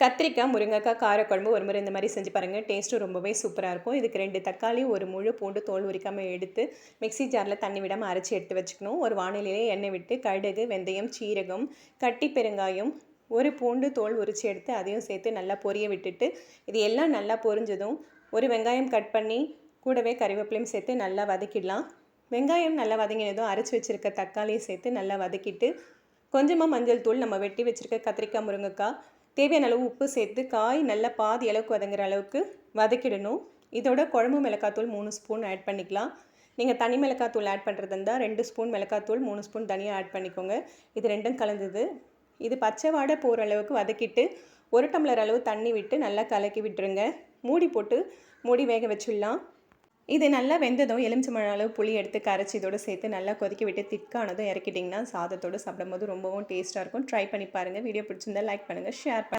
கத்திரிக்காய் முருங்கைக்காய் காரக்குழம்பு ஒரு முறை இந்த மாதிரி செஞ்சு பாருங்கள் டேஸ்ட்டும் ரொம்பவே சூப்பராக இருக்கும். இதுக்கு ரெண்டு தக்காளி ஒரு முழு பூண்டு தோல் உரிக்காமல் எடுத்து மிக்ஸி ஜாரில் தண்ணி விடாமல் அரைச்சி எடுத்து வச்சுக்கணும். ஒரு வானிலையிலே எண்ணெய் விட்டு கடுகு வெந்தயம் சீரகம் கட்டி பெருங்காயம் ஒரு பூண்டு தோல் உரித்து எடுத்து அதையும் சேர்த்து நல்லா பொரிய விட்டுட்டு இது எல்லாம் நல்லா பொரிஞ்சதும் ஒரு வெங்காயம் கட் பண்ணி கூடவே கறிவேப்பிலையும் சேர்த்து நல்லா வதக்கிடலாம். வெங்காயம் நல்லா வதங்கினதும் அரைச்சி வச்சுருக்க தக்காளியை சேர்த்து நல்லா வதக்கிட்டு கொஞ்சமாக மஞ்சள் தூள் நம்ம வெட்டி வச்சுருக்க கத்திரிக்காய் முருங்கைக்காய் தேவையான அளவு உப்பு சேர்த்து காய் நல்லா பாதி அளவுக்கு வதங்குற அளவுக்கு வதக்கிடணும். இதோட குழம்பு மிளகாத்தூள் மூணு ஸ்பூன் ஆட் பண்ணிக்கலாம். நீங்கள் தனி மிளகாத்தூள் ஆட் பண்ணுறது இருந்தால் ரெண்டு ஸ்பூன் மிளகாத்தூள் மூணு ஸ்பூன் தனியாக ஆட் பண்ணிக்கோங்க. இது ரெண்டும் கலந்தது. இது பச்சை வாடை போகிற அளவுக்கு வதக்கிட்டு ஒரு டம்ளர் அளவு தண்ணி விட்டு நல்லா கலக்கி விட்டுருங்க. மூடி போட்டு மூடி வேக வச்சிடலாம். இது நல்லா வெந்ததும் எலுமிச்சம்பழம் அளவு புளி எடுத்து கரைச்சி இதோடு சேர்த்து நல்லா கொதிக்க விட்டு திக்கானதும் இறக்கிட்டிங்கன்னா சாதத்தோடு சாப்பிடும்போது ரொம்பவும் டேஸ்ட்டாக இருக்கும். ட்ரை பண்ணி பாருங்கள் வீடியோ பிடிச்சிருந்தா லைக் பண்ணுங்கள் ஷேர் பண்ணுங்கள்